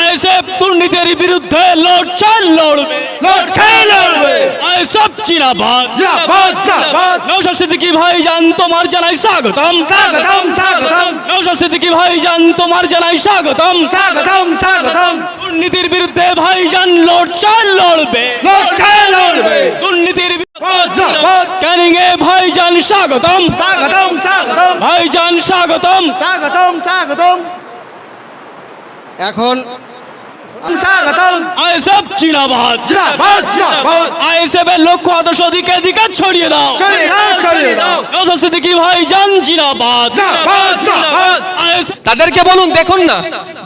ISF দুর্নীতির বিরুদ্ধে লড়ছে লড়বে। লড়ছে লড়বে। আইএসএফ জিন্দাবাদ। জিন্দাবাদ জিন্দাবাদ। নৌশাদ সিদ্দিকী ভাইজান তোমার জানাই স্বাগতম। স্বাগতম স্বাগতম। নৌশাদ সিদ্দিকী ভাইজান তোমার জানাই স্বাগতম। স্বাগতম স্বাগতম। দুর্নীতির বিরুদ্ধে ভাইজান লড়ছে লড়বে। লড়ছে লড়বে। দুর্নীতির জিন্দাবাদ। ক্যানিং এ ভাইজান স্বাগতম। স্বাগতম স্বাগতম। ভাইজান স্বাগতম। স্বাগতম স্বাগতম। এখন আইএসএফ লক্ষ্য আদর্শ দিকে দিকে ছড়িয়ে দাও। সিদ্দিকী আইএসএফ তাদেরকে বলুন দেখুন না।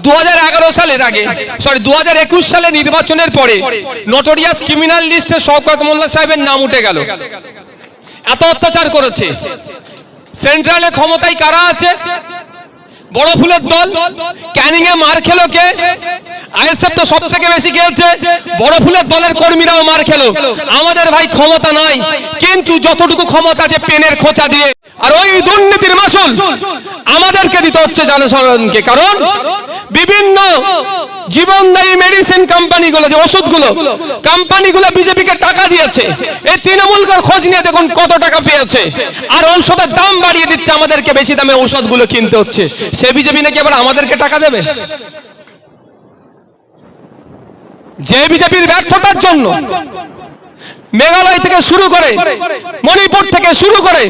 দু হাজার এগারো সালের আগে সরি দু হাজার একুশ সালে নির্বাচনের পরে নোটোরিয়াস ক্রিমিনাল লিস্টে শওকত মোল্লা সাহেবের নাম উঠে গেল। এত অত্যাচার করেছে। সেন্ট্রালে ক্ষমতায় কারা আছে? বড় ফুলের দল। ক্যানিং এ মার খেলো কে? আইএসএফ তো সব থেকে বেশি খেলছে। বড় ফুলের দলের কর্মীরাও মার খেলো। আমাদের ভাই ক্ষমতা নাই। কিন্তু যতটুকু ক্ষমতা আছে পেনের খোঁচা দিয়ে। আর ওই দুর্নীতির মাসুল আমাদেরকে দিতে হচ্ছে জনসাধারণকে। কারণ বিভিন্ন জীবনদায়ী মেডিসিন কোম্পানিগুলো যে ওষুধগুলো কোম্পানিগুলো বিজেপিকে টাকা দিয়েছে, এই তৃণমূলকে খোঁজ নিয়ে দেখুন কত টাকা পেয়েছে। আর ঔষধের দাম বাড়িয়ে দিচ্ছে আমাদেরকে, বেশি দামে ঔষধগুলো কিনতে হচ্ছে। সে বিজেপি নাকি আবার আমাদেরকে টাকা দেবে? যে বিজেপির ব্যর্থতার জন্য মেঘালয় থেকে শুরু করে মণিপুর থেকে শুরু করে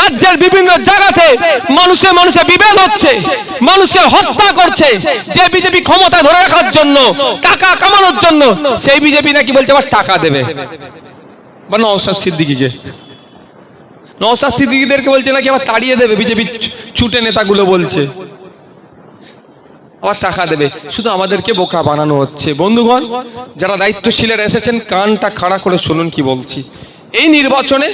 রাজ্যের বিভিন্ন জায়গাতে মানুষে মানুষে বিভেদ হচ্ছে মানুষকে হত্যা করছে যে বিজেপি ক্ষমতা ধরে রাখার জন্য টাকা কামানোর জন্য সেই বিজেপি নাকি বলছে আবার টাকা দেবে। বা নওশাদ সিদ্দিকিকে। নওশাদ সিদ্দিকিদেরকে বলছে নাকি আবার তাড়িয়ে দেবে বিজেপি ছুটে নেতাগুলো বলছে। আবার টাকা দেবে। শুধু আমাদেরকে বোকা বানানো হচ্ছে। বন্ধুগণ, যারা দায়িত্বশীলের এসেছেন, কানটা খাড়া করে শুনুন কি বলছি। এই নির্বাচনে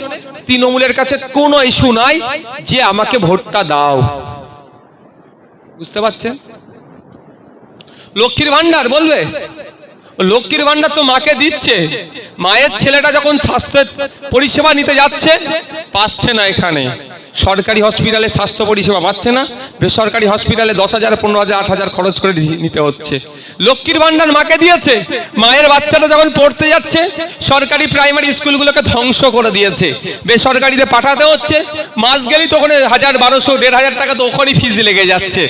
তৃণমূলের কাছে কোনো ইস্যু নাই যে আমাকে ভোটটা দাও। বুঝতে পারছেন? লক্ষ্মীর ভান্ডার বলবে? লক্ষ্মীর ভান্ডার তো মাকে দিচ্ছে। মায়ের ছেলেটা যখন স্বাস্থ্য পরিষেবা নিতে যাচ্ছে, পাচ্ছে না এখানে। সরকারি হসপিটালে স্বাস্থ্য পরিষেবা পাচ্ছে না। বেসরকারি হসপিটালে দশ হাজার, পনেরো হাজার, আট হাজার খরচ করে নিতে হচ্ছে। লক্ষ্মীর ভান্ডার মাকে দিয়েছে। মায়ের বাচ্চাটা যখন পড়তে যাচ্ছে, সরকারি প্রাইমারি স্কুলগুলোকে ধ্বংস করে দিয়েছে। বেসরকারিতে পাঠাতে হচ্ছে। মাস গেলেই তো ওখানে হাজার, বারোশো, দেড় হাজার টাকা তো ওখানেই ফিজ লেগে যাচ্ছে।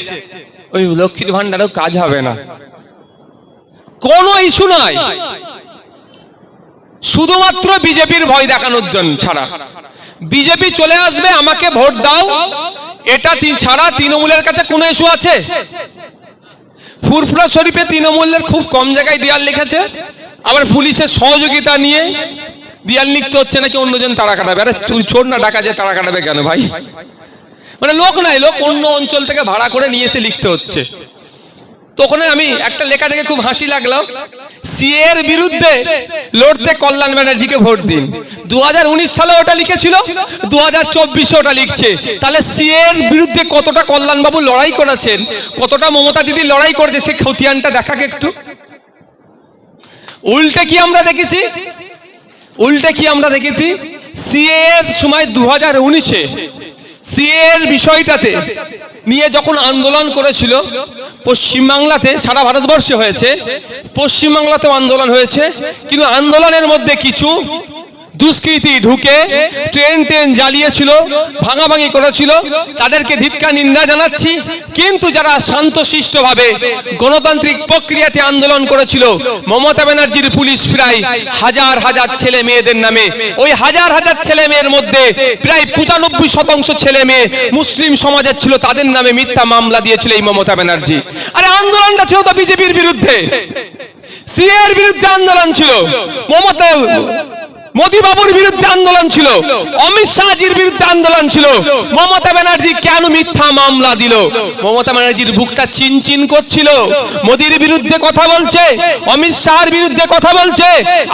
ওই লক্ষ্মীর ভান্ডারও কাজ হবে না। কোনো ইস্যু নাই। শুধুমাত্র বিজেপির ভয় দেখানোর জন্য ছাড়া। বিজেপি চলে আসবে, আমাকে ভোট দাও। এটা ছাড়া তৃণমূলের কাছে কোনো ইস্যু আছে? ফুরফুরা শরীফে তৃণমূলের খুব কম জায়গায় দেয়াল লিখেছে। আবার পুলিশের সহযোগিতা নিয়ে দেয়াল লিখতে হচ্ছে নাকি অন্যজন তারা কাটাবে? আরে ছোট না ডাকা যে তারা কাটাবে কেন ভাই? মানে লোক নাই, লোক অন্য অঞ্চল থেকে ভাড়া করে নিয়ে এসে লিখতে হচ্ছে। তো ওখানে আমি একটা লেখা দেখে খুব হাসি লাগল সিএ এর বিরুদ্ধে লড়তে কল্যাণ ব্যানার্জিকে ভোট দিন। দু হাজার উনিশ সালে ওটা লিখেছিল দু হাজার চব্বিশে ওটা লিখছে। তাহলে সিএ এর বিরুদ্ধে কতটা কল্যাণবাবু লড়াই করেছেন, কতটা মমতা দিদি লড়াই করেছে, সে খতিয়ানটা দেখাকে একটু। উল্টে কি আমরা দেখেছি? উল্টে কি আমরা দেখেছি? সিএ এর সময় দু হাজার উনিশে সিএ এর বিষয়টাতে নিয়ে যখন আন্দোলন করেছিল, পশ্চিমবাংলাতে সারা ভারতবর্ষে হয়েছে, পশ্চিমবাংলাতেও আন্দোলন হয়েছে, কিন্তু আন্দোলনের মধ্যে কিছু দুষ্কৃতি ঢুকে ট্রেন ট্রেন জ্বালিয়েছিল, ভাঙাভাঙি করেছিল। তাদেরকে ধিক্কার নিন্দা জানাচ্ছি। কিন্তু যারা শান্তশিষ্টভাবে গণতান্ত্রিক প্রক্রিয়াতে আন্দোলন করেছিল, মমতা ব্যানার্জির পুলিশ প্রায় হাজার হাজার ছেলে মেয়েদের নামে, ওই হাজার হাজার ছেলে মেয়ের মধ্যে প্রায় পঁচানব্বই শতাংশ ছেলে মেয়ে মুসলিম সমাজের ছিল, তাদের নামে মিথ্যা মামলা দিয়েছিল এই মমতা ব্যানার্জি। আরে আন্দোলনটা ছিল তো বিজেপির বিরুদ্ধে। সিএর বিরুদ্ধে আন্দোলন ছিল। মমতা মোদী বাবুর বিরুদ্ধে আন্দোলন ছিল। অমিত শাহজির বিরুদ্ধে আন্দোলন ছিল। মমতা ব্যানার্জি কেন মিথ্যা মামলা দিল? মমতা ব্যানার্জির বুকটা চিনচিন করছিল। মোদীর বিরুদ্ধে কথা বলছে, অমিত শাহর বিরুদ্ধে কথা বলছে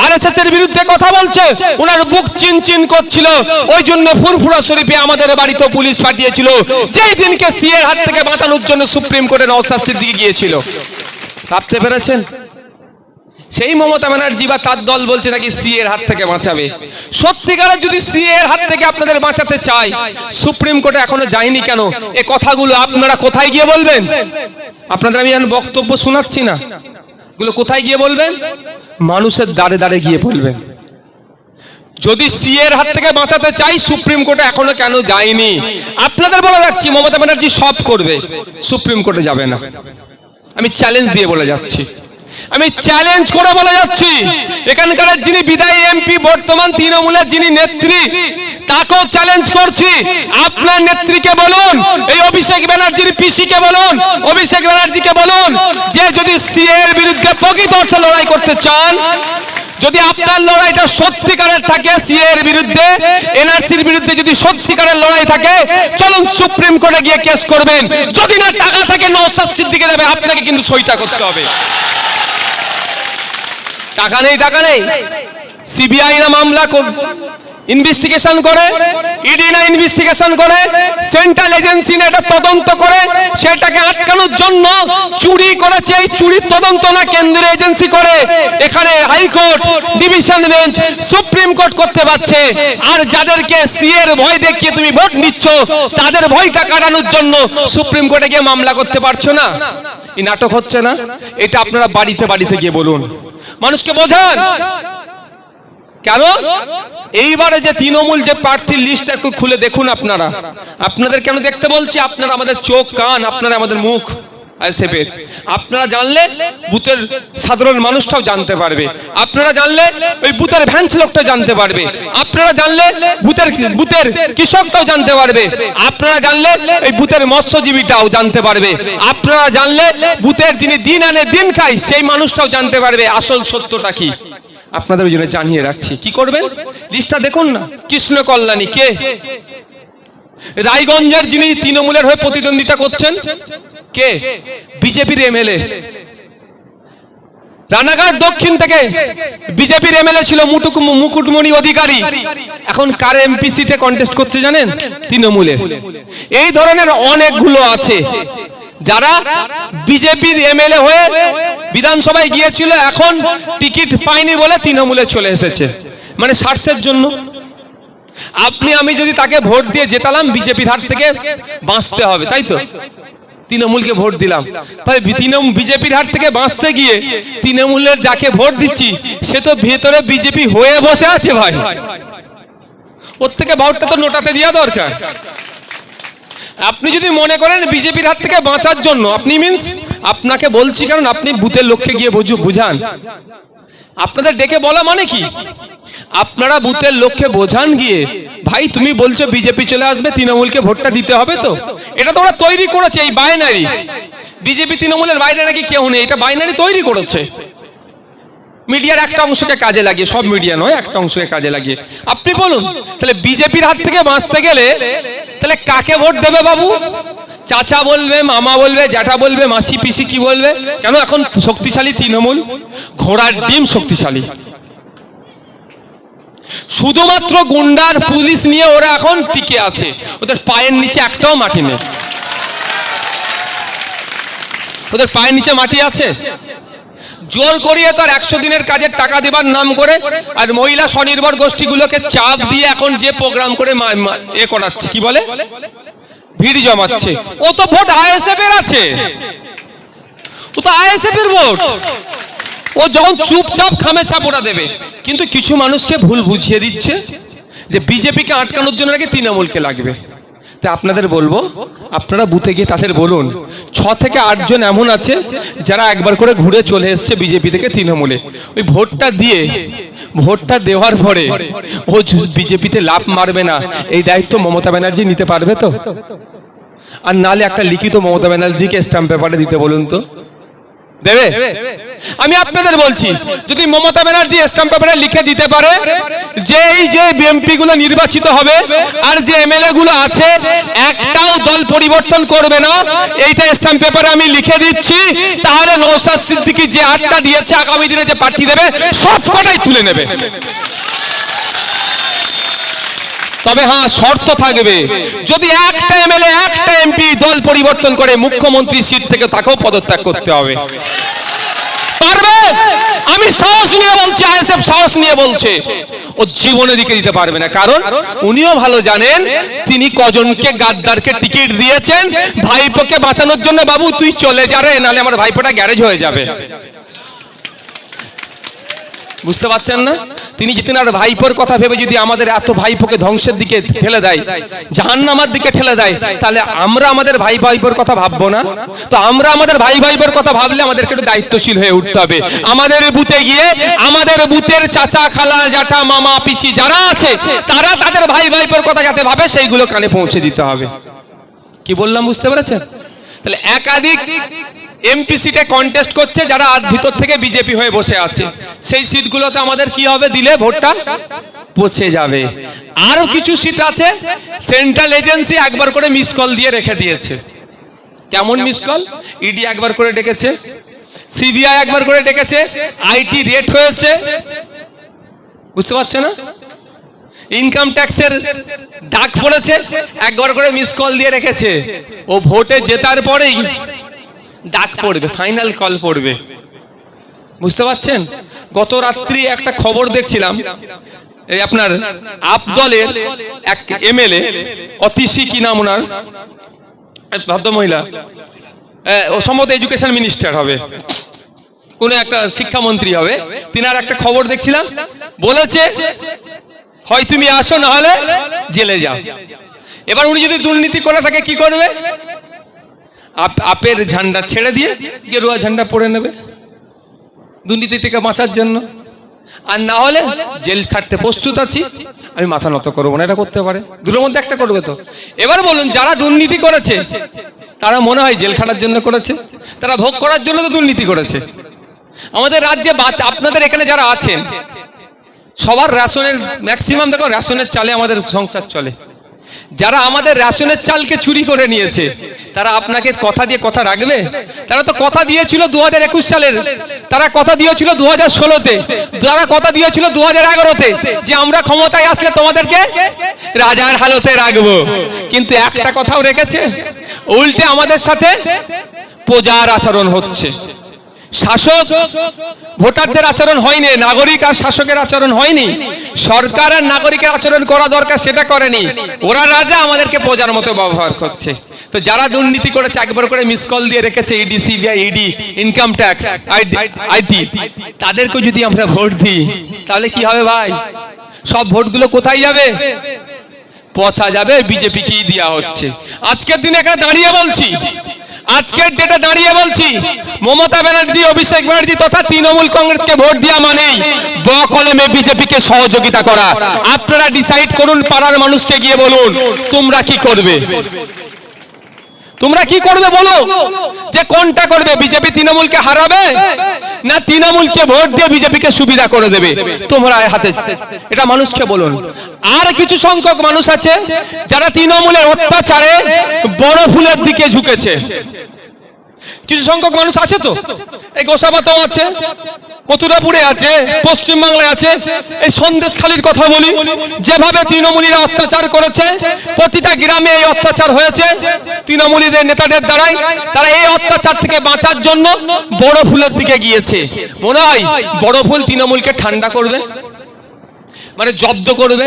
আরএসএস এর বিরুদ্ধে কথা বলছে ওনার বুক চিনচিন করছিল। ওই জন্য ফুরফুরা শরীফে আমাদের বাড়িতে পুলিশ পাঠিয়েছিল। যেই দিনকে সিএর হাত থেকে বাঁচানোর জন্য সুপ্রিম কোর্টে নওসাদ সিদ্দিকি গিয়েছিল। ভাবতে পেরেছেন? সেই মমতা ব্যানার্জি বা তার দল বলছে নাকি সি এর হাত থেকে বাঁচাবে। সত্যিকারের যদি সি এর হাত থেকে আপনাদের বাঁচাতে চাই সুপ্রিম কোর্টে এখনও যায়নি কেন? এ কথাগুলো আপনারা কোথায় গিয়ে বলবেন? আপনাদের আমি এখন বক্তব্য শোনাচ্ছি না। এগুলো কোথায় গিয়ে বলবেন? মানুষের দাঁড়ে দাঁড়ে গিয়ে বলবেন। যদি সি এর হাত থেকে বাঁচাতে চাই, সুপ্রিম কোর্টে এখনও কেন যায়নি? আপনাদের বলে যাচ্ছি, মমতা ব্যানার্জি সব করবে। সুপ্রিম কোর্টে যাবে না। আমি চ্যালেঞ্জ দিয়ে বলে যাচ্ছি। আমি চ্যালেঞ্জ করে বলে যাচ্ছি। এখানকার যিনি বিদায়ী এমপি বর্তমান তৃণমূলের যিনি নেত্রী, তাকেও চ্যালেঞ্জ করছি। আপনার নেত্রীকে বলুন, এই অভিষেক ব্যানার্জির পিসিকে বলুন, অভিষেক ব্যানার্জিকে বলুন, যে যদি সিএ এর বিরুদ্ধে প্রকৃত অর্থে লড়াই করতে চান, যদি আপনার লড়াইটা সত্যিকারের থাকে সিএ এর বিরুদ্ধে এনআরসির বিরুদ্ধে যদি সত্যিকারের লড়াই থাকে, চলুন সুপ্রিম কোর্টে গিয়ে কেস করবেন। যদি না টাকা থাকে নৌসাদ সিদ্দিকে দেবে, আপনাকে কিন্তু সইটা করতে হবে। টাকা নেই টাকা নেই। সিবিআই না মামলা ইনভেস্টিগেশন করে ইডি না ইনভেস্টিগেশন করে সেন্ট্রাল এজেন্সি না এটা তদন্ত করে, সেটাকে আটকানোর জন্য চুরি করেছে, এই চুরির তদন্ত না কেন্দ্রীয় এজেন্সি করে। এখানে high court division bench supreme court করতে পারছে। আর যাদেরকে সিএর ভয় দেখিয়ে তুমি ভোট নিচ্ছ, তাদের ভয়টা কাটানোর জন্য সুপ্রিম কোর্টে গিয়ে মামলা করতে পারছ না। এই নাটক হচ্ছে না? এটা আপনারা বাড়িতে বাড়িতে গিয়ে বলুন। মানুষকে বোঝান। কেন? এইবারে যে তৃণমূল যে প্রার্থীর লিস্ট একটু খুলে দেখুন আপনারা। আপনাদের কেন দেখতে বলছি? আপনারা আমাদের চোখ, কান, আপনারা আমাদের মুখ আপনারা জানলে বুথের সাধারণ মানুষটাও জানতে পারবে। আপনারা জানলে ওই বুথের ভ্যান্স লোকটা জানতে পারবে। আপনারা জানলে বুথের বুথের কৃষকটাও জানতে পারবে। আপনারা জানলে ওই বুথের মৎস্যজীবীটাও জানতে পারবে। আপনারা জানলে বুথের যিনি দিন আনে দিন খাই সেই মানুষটাও জানতে পারবে আসল সত্যটা কি। আপনাদের ওই জন্য জানিয়ে রাখছি। কি করবেন? লিস্টটা দেখুন না। কৃষ্ণ কল্যাণী, কে? রায়গঞ্জের যিনি তৃণমূলের হয়ে প্রতিদ্বন্দ্বিতা করছেন, কে? বিজেপির এমএলএ। রানাঘাট দক্ষিণ থেকে বিজেপির এমএলএ ছিল মুটুক মুকুটমণি অধিকারী। এখন কার এমপি সিটে কন্টেস্ট করছে জানেন? তৃণমূলের। এই ধরনের অনেকগুলো আছে। যারা বিজেপির এমএলএ হয়ে বিধানসভায় গিয়েছিল, এখন টিকিট পায়নি বলে তৃণমূলে চলে এসেছে। মানে স্বার্থের জন্য। আপনি, আমি যদি তাকে ভোট দিয়ে জেতালাম, বিজেপির হাত থেকে বাঁচতে হবে, তাই তো? তৃণমূলকে ভোট দিলাম। তাহলে তৃণমূল বিজেপির হাত থেকে বাঁচতে গিয়ে তৃণমূলের যাকে ভোট দিচ্ছি, সে তো ভেতরে বিজেপি হয়ে বসে আছে ভাই। ওর থেকে ভোটটা তো নোটাতে দেওয়া দরকার। আপনি যদি মনে করেন বিজেপির হাত থেকে বাঁচার জন্য, আপনি মিন্স আপনাকে বলছি কারণ আপনি বুথের লক্ষ্যে গিয়ে বুঝু, বুঝান। আপনাদের ডেকে বলা মানে কি? আপনারা বুথের লক্ষ্যে বোঝান গিয়ে, ভাই, তুমি বলছো বিজেপি চলে আসবে, তৃণমূলকে ভোটটা দিতে হবে তো? এটা তো ওরা তৈরি করেছে এই বাইনারি বিজেপি তৃণমূলের বাইরে নাকি কেউ নেই, এটা বাইনারি তৈরি করেছে। মিডিয়ার একটা অংশকে কাজে লাগিয়ে, সব মিডিয়া নয়, একটা অংশকে কাজে লাগিয়ে। আপনি বলুন, তাহলে বিজেপির হাত থেকে বাঁচতে গেলে, তাহলে কাকে ভোট দেবে বাবু? চাচা বলবে, মামা বলবে, জ্যাঠা বলবে, মাসি, পিসি কি বলবে? কেন এখন শক্তিশালী তৃণমূল? ঘোড়ার ডিম শক্তিশালী। শুধুমাত্র গুন্ডার পুলিশ নিয়ে ওরা এখন টিকে আছে। ওদের পায়ের নিচে একটাও মাটি নেই। ওদের পায়ের নিচে মাটি আছে? জোর করিয়ে তার একশো দিনের কাজের টাকা দেবার নাম করে আর মহিলা স্বনির্ভর গোষ্ঠীগুলোকে চাপ দিয়ে এখন যে প্রোগ্রাম করে এ করাচ্ছে, কি বলে? ভিড় জমাচ্ছে। ও তো ভোট আইএসএফ এর আছে। ও তো আইএসএফ এর ভোট। ও যখন চুপচাপ খামে ওরা দেবে। কিন্তু কিছু মানুষকে ভুল বুঝিয়ে দিচ্ছে যে বিজেপিকে আটকানোর জন্য নাকি তৃণমূলকে লাগবে। তা আপনাদের বলব, আপনারা বুথে গিয়ে তাদের বলুন, ছ থেকে আটজন এমন আছে যারা একবার করে ঘুরে চলে এসছে বিজেপি থেকে তৃণমূলে। ওই ভোটটা দিয়ে ভোটটা দেওয়ার পরে ও বিজেপিতে লাভ মারবে না। এই দায়িত্ব মমতা ব্যানার্জি নিতে পারবে তো? আর নালে একটা লিখিত মমতা ব্যানার্জিকে স্ট্যাম্প পেপারে দিতে বলুন তো। দেবে? আমি আপনাদের বলছি যদি মমতা ব্যানার্জি স্ট্যাম্প পেপারে লিখে দিতে পারে যে এই যে বিএমপি গুলো নির্বাচিত হবে আর যে এমএলএ গুলো আছে একটাও দল পরিবর্তন করবে না। এইটা স্ট্যাম্প পেপারে আমি লিখে দিচ্ছি। তাহলে নৌসাদ সিদ্দিকি যে আটটা দিয়েছে আগামী দিনে যে প্রার্থী দেবে সব কটাই তুলে নেবে। তবে হ্যাঁ শর্ত থাকবে। যদি একটা এমএলএ একটা এমপি দল পরিবর্তন করে মুখ্যমন্ত্রী সিট থেকে তাকেও পদত্যাগ করতে হবে। পারবে? আমি সাহস নিয়ে বলছি, আইএসএফ সাহস নিয়ে বলছে। ও জীবনে দিকে দিতে পারবে না। কারণ উনিও ভালো জানেন, তিনি কজনকে গাদ্দারকে টিকিট দিয়েছেন। ভাইপোকে বাঁচানোর জন্য, বাবু, তুই চলে যা রে নাহলে আমার ভাইপোটা গ্যারেজ হয়ে যাবে। বুঝতে পারছেন না? তিনি যদি আর ভাইপোর কথা ভেবে যদি আমাদের এত ভাইপোকে ধ্বংসের দিকে ঠেলে দেয়, জাহান্নামার দিকে ঠেলে দেয়, তাহলে আমরা আমাদের ভাই ভাইপোর কথা ভাববো না? তো আমরা আমাদের ভাই ভাইপোর কথা ভাবলে আমাদেরকে একটু দায়িত্বশীল হয়ে উঠতে হবে। আমাদের বুথে গিয়ে আমাদের বুথের চাচা, খালা জাটা মামা, পিসি যারা আছে, তারা তাদের ভাই ভাইপোর কথা যাতে ভাবে, সেইগুলো কানে পৌঁছে দিতে হবে। কি বললাম, বুঝতে পেরেছেন? তাহলে একাধিক এমপি সিটে কন্টেস্ট করছে যারা ভিতর থেকে বিজেপি হয়ে বসে আছে। সেই সিটগুলোতে আমাদের কি হবে? দিলে ভোটটা পচে যাবে। আরও কিছু সিট আছে সেন্ট্রাল এজেন্সি একবার করে মিস কল দিয়ে রেখে দিয়েছে। কেমন মিস কল ইডি একবার করে ডেকেছে। সিবিআই একবার করে ডেকেছে। আইটি রেট হয়েছে। বুঝতে পারছে না? ইনকাম ট্যাক্সের ডাক পড়েছে, একবার করে মিস কল দিয়ে রেখেছে। ও ভোটে জেতার পরেই ডাক পড়বে ফাইনাল কল পড়বে। বুঝতে পারছেন? গত রাত্রি একটা খবর দেখছিলাম, এই আপনার আপ দলের এক এমএলএ অতিশি কি নাম ওনার? ভদ্রমহিলা ও সম্ভবত এডুকেশন মিনিস্টার হবে। কোন একটা শিক্ষামন্ত্রী হবে। তিনার একটা খবর দেখছিলাম, বলেছে, হয় তুমি আসো, না হলে জেলে যাও। এবার উনি যদি দুর্নীতি করে থাকে, কি করবে? আপের ঝান্ডা ছেড়ে দিয়ে গেরুয়া ঝান্ডা পরে নেবে। দুর্নীতি থেকে বাঁচার জন্য। আর না হলে জেল খাটতে প্রস্তুত আছি। আমি মাথা নত করব না, এটা করতে পারে। দুটোর মধ্যে একটা করবে তো। এবার বলুন, যারা দুর্নীতি করেছে, তারা মনে হয় জেল খাটার জন্য করেছে? তারা ভোগ করার জন্য তো দুর্নীতি করেছে। আমাদের রাজ্যে আপনাদের এখানে যারা আছেন, সবার রেশনের, ম্যাক্সিমাম দেখো রেশনের চালে আমাদের সংসার চলে। যারা আমাদের রেশনের চালকে চুরি করে নিয়েছে তারা আপনাকে কথা দিয়ে কথা রাখবে? তারা তো কথা দিয়েছিল দু হাজার একুশ সালের। তারা কথা দিয়েছিল দু হাজার ষোলোতে। তারা কথা দিয়েছিল দু হাজার এগারোতে যে আমরা ক্ষমতায় আসলে তোমাদেরকে রাজার হালতে রাখব। কিন্তু একটা কথাও রেখেছে, উল্টে আমাদের সাথে প্রজার আচরণ হচ্ছে। শাসক, ভোটারদের আচরণ হয়নি, নাগরিক আর শাসকের আচরণ হয়নি। সরকার আর নাগরিকের আচরণ করা দরকার, সেটা করেনি। ওরা রাজা, আমাদেরকে প্রজার মতো ব্যবহার করছে। তো যারা দুর্নীতি করেছে, একবার করে মিস কল দিয়ে রেখেছে ED CBI ED income tax IT তাদেরকে যদি আমরা ভোট দিই, তাহলে কি হবে ভাই? সব ভোটগুলো কোথায় যাবে? পচা যাবে বিজেপি কি দেওয়া হচ্ছে। আজকের দিনে এখানে দাঁড়িয়ে বলছি, আজকের ডেটে দাঁড়িয়ে বলছি, মমতা ব্যানার্জি, অভিষেক ব্যানার্জি তথা তৃণমূল কংগ্রেসকে ভোট দেওয়া মানেই ব কলমে বিজেপিকে সহযোগিতা করা। আপনারা ডিসাইড করুন, পাড়ার মানুষকে গিয়ে বলুন, তোমরা কি করবে? তোমরা কি করবে বলো? যে কোনটা করবে? বিজেপি তৃণমূলকে হারাবে না তৃণমূলকে ভোট দিয়ে বিজেপিকে সুবিধা করে দেবে? তোমরা হাতে। এটা মানুষকে বলুন। আর কিছু সংখ্যক মানুষ আছে যারা তৃণমূলের অত্যাচারে বড় ফুলের দিকে ঝুঁকেছে। কিছু সংখ্যক মানুষ আছে তো? এই গোসাবাতেও আছে, মথুরাপুরে আছে, পশ্চিমবাংলায় আছে। এই সন্দেশখালীর কথা বলি, যেভাবে তৃণমূলীরা অত্যাচার করেছে, প্রতিটা গ্রামে এই অত্যাচার হয়েছে। তৃণমূলীদের নেতাদের দ্বারাই তারা এই অত্যাচার থেকে বাঁচার জন্য বড় ফুলের দিকে গিয়েছে। মনে হয় বড় ফুল তৃণমূলকে ঠান্ডা করবে? মানে জব্দ করবে?